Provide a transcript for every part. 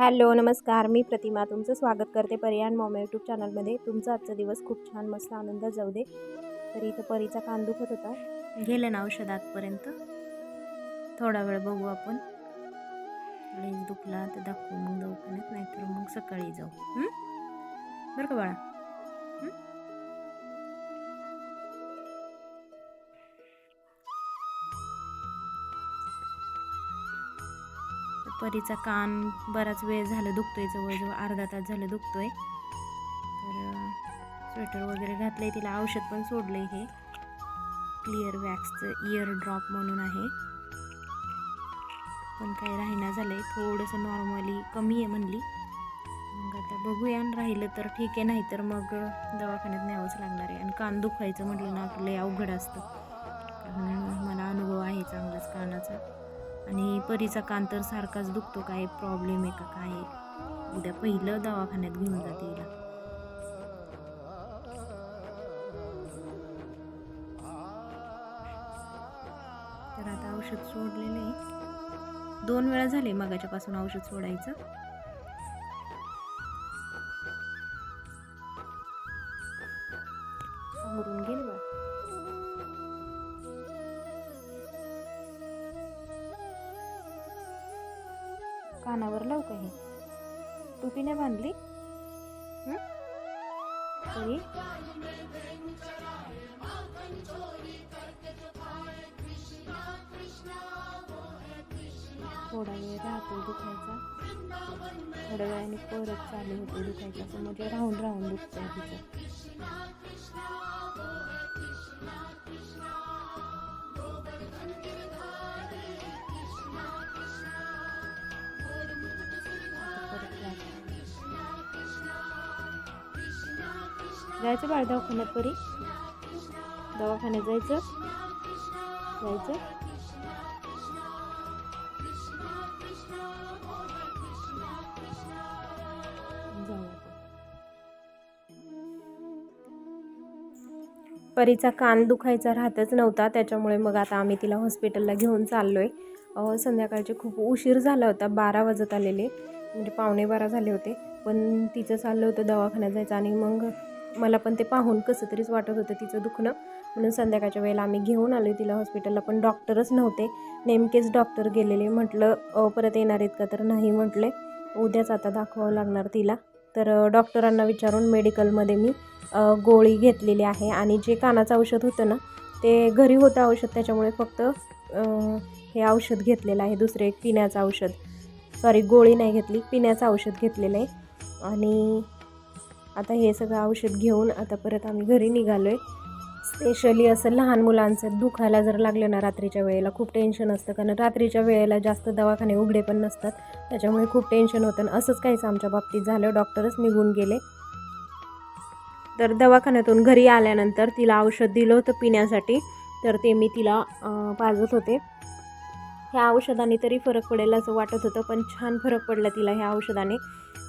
Hello नमस्कार. मी प्रतिमा तुमचं स्वागत करते परियान मॉम यूट्यूब चॅनलमध्ये. तुमचा आजचा दिवस खूप छान मस्त आनंद जाऊ दे. तर इथं परीचा कान दुखत होता. गेलं ना औषध आतपर्यंत? थोडा वेळ बघू आपण. दुखला तर दाखवू मग दवाखान्यात नाहीतर मग सकाळी जाऊ. बरं का बाळा? परीचा कान बराच वेळ झालं दुखतोय जवळजवळ अर्धा तास झालं दुखतोय. तर स्वेटर वगैरे घातलंय तिला औषध पण सोडलंय हे. क्लिअर वॅक्सचं इयर ड्रॉप म्हणून आहे. पण काही राहिना झालंय थोडंसं नॉर्मली कमी आहे म्हणली. मग आता बघूया आणि राहिलं तर ठीक आहे नाही तर मग दवाखान्यात न्यावंच लागणार आहे. आणि कान दुखायचं म्हटलं ना लय अवघड असतं. कारण मला अनुभव आहे चांगलाच कानाचा. आणि परीचा कान तर सारखाच दुखतो काय प्रॉब्लेम आहे का काय उद्या पहिलं दवाखान्यात घेऊन जाते हिला. तर आता औषध सोडलेलं आहे. दोन वेळा झाले मगाच्यापासून औषध सोडायचं. कानावर लावू का हे? टोपी नाही बांधली तरी? थोडा वेळ राहतो दुखायचा. थोड्या वेळाने परत चालू होतो दुखायचा. असं म्हणजे राहून राहून दुखतं तिचं. जायचं बाळ दवाखान्यात परी. दवाखान्यात जायचं. जायचं. परीचा कान दुखायचा राहतच नव्हता त्याच्यामुळे मग आता आम्ही तिला हॉस्पिटलला घेऊन चाललो आहे संध्याकाळचे खूप उशीर झाला होता बारा वाजत आलेले. म्हणजे पावणे बारा झाले होते. पण तिचं चाललं होतं दवाखान्यात जायचं आणि मग मला पण ते पाहून कसं तरीच वाटत होतं तिचं दुखणं. म्हणून संध्याकाळच्या वेळेला आम्ही घेऊन आलो तिला हॉस्पिटलला पण डॉक्टरच नव्हते. नेमकेच डॉक्टर गेलेले. म्हटलं परत येणार आहेत का? तर नाही म्हटले. उद्याच आता दाखवावं लागणार तिला. तर डॉक्टरांना विचारून मेडिकलमध्ये मी गोळी घेतलेली आहे. आणि जे कानाचं औषध होतं ना ते घरी होतं औषध. त्याच्यामुळे फक्त हे औषध घेतलेलं आहे. दुसरे एक पिण्याचं औषध. सॉरी गोळी नाही घेतली. पिण्याचं औषध घेतलेलं आहे. आणि आता हे सगळं औषध घेऊन आता परत आम्ही घरी निघालो आहे स्पेशली असं लहान मुलांचं दुखायला जर लागलं ना रात्रीच्या वेळेला खूप टेन्शन असतं. कारण रात्रीच्या वेळेला जास्त दवाखाने उघडे पण नसतात. त्याच्यामुळे खूप टेन्शन होतं. आणि असंच काहीच आमच्या बाबतीत झालं. डॉक्टरच निघून गेले. तर दवाखान्यातून घरी आल्यानंतर तिला औषध दिलं होतं पिण्यासाठी. तर ते मी तिला पाजत होते. ह्या औषधाने तरी फरक पडेल असं वाटत होतं. पण छान फरक पडला तिला ह्या औषधाने.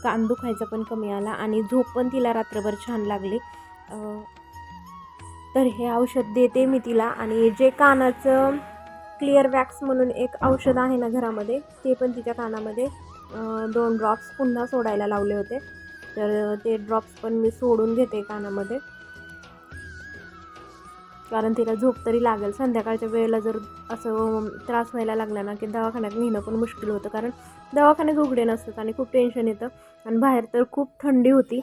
कान दुखायचा पण कमी आला आणि झोप पण तिला रात्रभर छान लागली. तर हे औषध देते मी तिला आणि जे कानाचं क्लिअर वॅक्स म्हणून एक औषध आहे ना घरामध्ये ते पण तिच्या कानामध्ये दोन ड्रॉप्स पुन्हा सोडायला लावले होते. तर ते ड्रॉप्स पण मी सोडून घेते कानामध्ये. कारण तिला झोप तरी लागेल. संध्याकाळच्या वेळेला जर असं त्रास व्हायला लागला ना की दवाखान्यात नेणं पण मुश्किल होतं. कारण दवाखान्यात उघडे नसतात आणि खूप टेन्शन येतं. आणि बाहेर तर खूप थंडी होती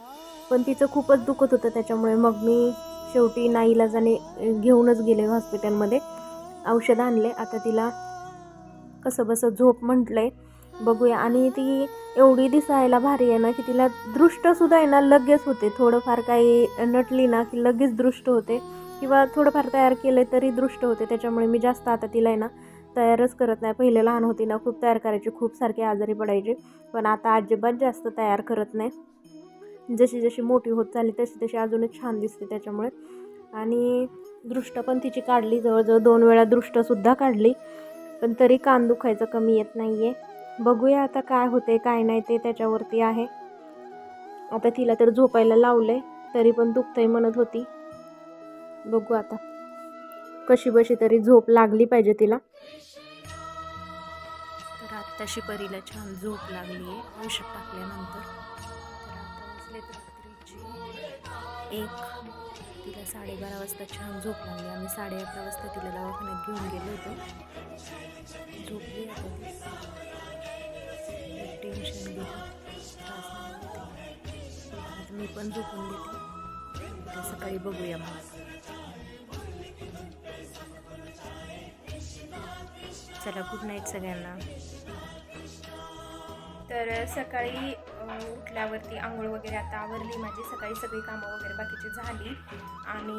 पण तिचं खूपच दुखत होतं. त्याच्यामुळे मग मी शेवटी नाईलाजाने घेऊनच गेले हॉस्पिटलमध्ये. औषध आणले. आता तिला कसं बसं झोप म्हटलं आहे बघूया. आणि ती एवढी दिसायला भारी आहे ना की तिला दृष्टसुद्धा आहे ना लगेच होते. थोडंफार काही नटली ना की लगेच दृष्ट होते. किंवा थोडंफार तयार केलं तरी दृष्ट होते. त्याच्यामुळे मी जास्त आता तिला आहे ना तयारच करत नाही. पहिले लहान होती ना खूप तयार करायची. खूप सारखे आजारी पडायचे. पण आता अजिबात जास्त तयार करत नाही. जशी जशी मोठी होत चालली तशी तशी अजूनच छान दिसते त्याच्यामुळे. आणि दृष्ट पण तिची काढली. जवळजवळ दोन वेळा दृष्टसुद्धा काढली. पण तरी कान दुखायचं कमी येत नाही आहे बघूया आता काय होते काय नाही ते त्याच्यावरती आहे. आता तिला तर झोपायला लावलं आहे तरी पण दुखतंय म्हणत होती. बघू आता. कशी बशी तरी झोप लागली पाहिजे तिला. तर आत्ताशी परीला छान झोप लागली आहे. औषध टाकल्यानंतर. तर आता एक. तिला साडेबारा वाजता छान झोप लागली. आम्ही साडे अकरा वाजता तिला दवाखान्यात घेऊन गेलो होतो. झोपली आता टेन्शन मी पण झोपून घेते सकाळी बघूया मग चला गुड नाईट सगळ्यांना. तर सकाळी उठल्यावरती आंघोळ वगैरे आता आवरली माझी. सकाळी सगळी कामं वगैरे बाकीची झाली. आणि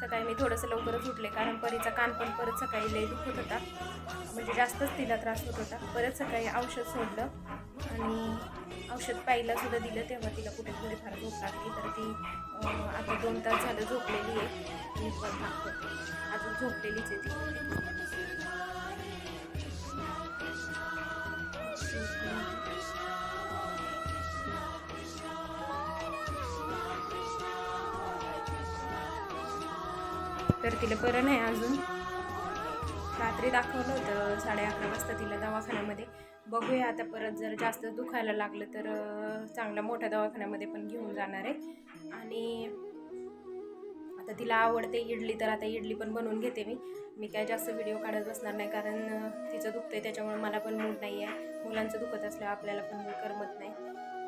सकाळी मी थोडंसं लवकरच उठले कारण परीचा कान पण परत सकाळी लई दुखत होता. म्हणजे जास्तच तिला त्रास होत होता. परत सकाळी औषध सोडलं. आणि औषध पाहिला सुद्धा दिलं तेव्हा तिला कुठे थोडीफार झोप लागली. तर ती आता दोन तास झालं झोपलेली आहे. मी पण अजून झोपलेलीच आहे ती. तर तिला बरं नाही अजून. रात्री दाखवलं होतं साडे अकरा वाजता तिला दवाखान्यामध्ये. बघूया आता परत जर जास्त दुखायला लागलं तर चांगल्या मोठ्या दवाखान्यामध्ये पण घेऊन जाणार आहे. आणि आता तिला आवडते इडली तर आता इडली पण बनवून घेते मी. मी काय जास्त व्हिडिओ काढत बसणार नाही कारण तिचं दुखतं आहे त्याच्यामुळे मला पण मूड नाही आहे मुलांचं दुखत असल्यावर आपल्याला पण करमत नाही.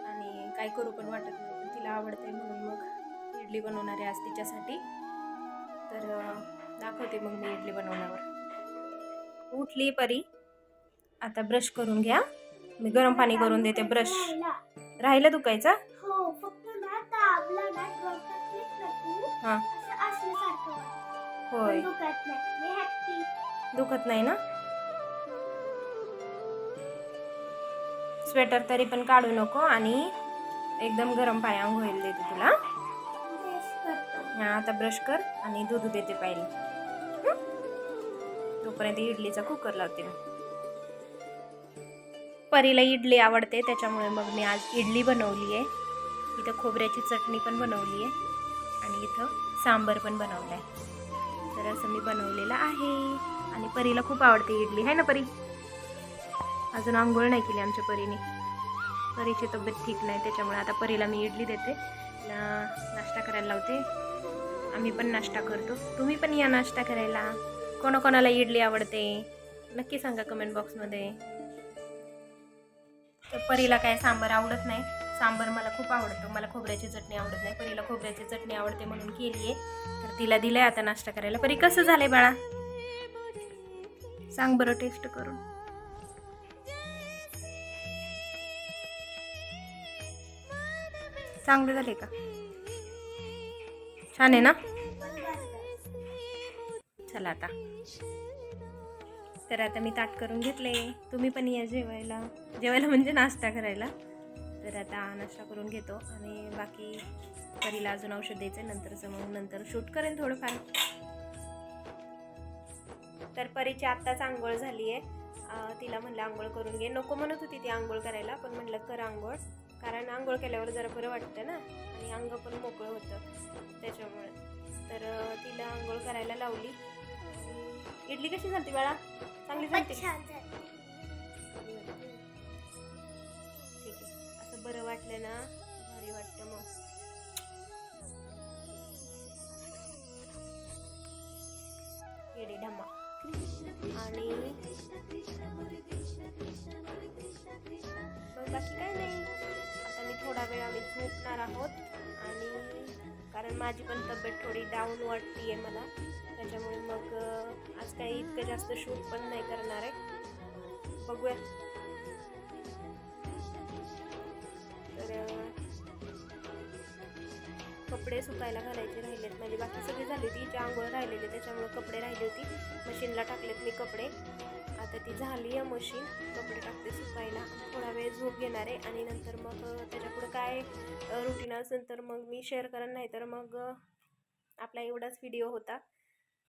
आणि काय करू पण वाटत नाही तिला आवडते म्हणून मग इडली बनवणार आहे आज तिच्यासाठी. तर दाखवते मग मी इडली बनवण्यावर. उठली परी. आता ब्रश करून घ्या. मी गरम पाणी करून देते ब्रश राहिलं दुखायचं? हो हां. होय. दुखत नाही. ना? स्वेटर तरी पण काढू नको आणि एकदम गरम पाणी आंघोळीला देते तुला. हा आता ब्रश कर आणि दूध देते पाहिजे तोपर्यंत इडलीचा कुकर लावते परीला इडली आवडते त्याच्यामुळे मग मी आज इडली बनवली आहे. इथं खोबऱ्याची चटणी पण बनवली आहे. आणि इथं सांबर पण बनवलं आहे तर असं मी बनवलेलं आहे. आणि परीला खूप आवडते इडली आहे ना परी? अजून आंघोळ नाही केली आमच्या परीने. परीची तब्येत ठीक नाही त्याच्यामुळे आता परीला मी इडली देते. तिला नाश्ता करायला लावते. आम्ही पण नाश्ता करतो. तुम्ही पण या नाश्ता करायला. कोणाकोणाला इडली आवडते? नक्की सांगा कमेंट बॉक्समध्ये तर परीला काय सांबार आवडत नाही. सांबार मला खूप आवडतो. मला खोबऱ्याची चटणी आवडत नाही. परीला खोबऱ्याची चटणी आवडते म्हणून केली आहे तर तिला दिलंय आता नाश्ता करायला. परी कसं झालंय बाळा? सांग बरं टेस्ट करून. चांगलं झाले का? छान आहे ना? चला आता. तर आता मी ताट करून घेतले. तुम्ही पण या जेवायला. जेवायला म्हणजे नाश्ता करायला. तर आता नाश्ता करून घेतो आणि बाकी परीला अजून औषध द्यायचं आहे नंतरचं मग नंतर शूट करेन थोडंफार. तर परीची आत्ताच आंघोळ झाली आहे तिला म्हणलं आंघोळ करून घे. नको म्हणत होती ती आंघोळ करायला पण म्हणलं कर आंघोळ. कारण आंघोळ केल्यावर जरा बरं वाटतं ना आणि अंग पण मोकळं होतं त्याच्यामुळे तर तिला आंघोळ करायला लावली इडली कशी झाली बाळा चांगली झाली. ठीक आहे असं बरं वाटलं ना भारी वाटतं मग इडी ढमा आणि बाकी काय नाही थोडा वेळ आम्ही झोपणार आहोत. आणि कारण माझी पण तब्येत थोडी डाऊन वाटते मला. त्याच्यामुळे मग आज काही इतकं जास्त शूट पण नाही करणार आहे. बघूया. कपडे सुकायला घालायचे राहिलेत. म्हणजे बाकी सगळी झाली होती हिची आंघोळ राहिलेली त्याच्यामुळे कपडे राहिली होती. मशीनला टाकलेत मी कपडे. आता ती झाली आहे मशीन. कपडे टाकते सुकायला. थोडा वेळ झोप घेणार आहे आणि नंतर मग अं, त्याच्यापुढं काय रुटीन असेल तर मग मी शेअर करेन नाही तर मग आपला एवढाच व्हिडिओ होता.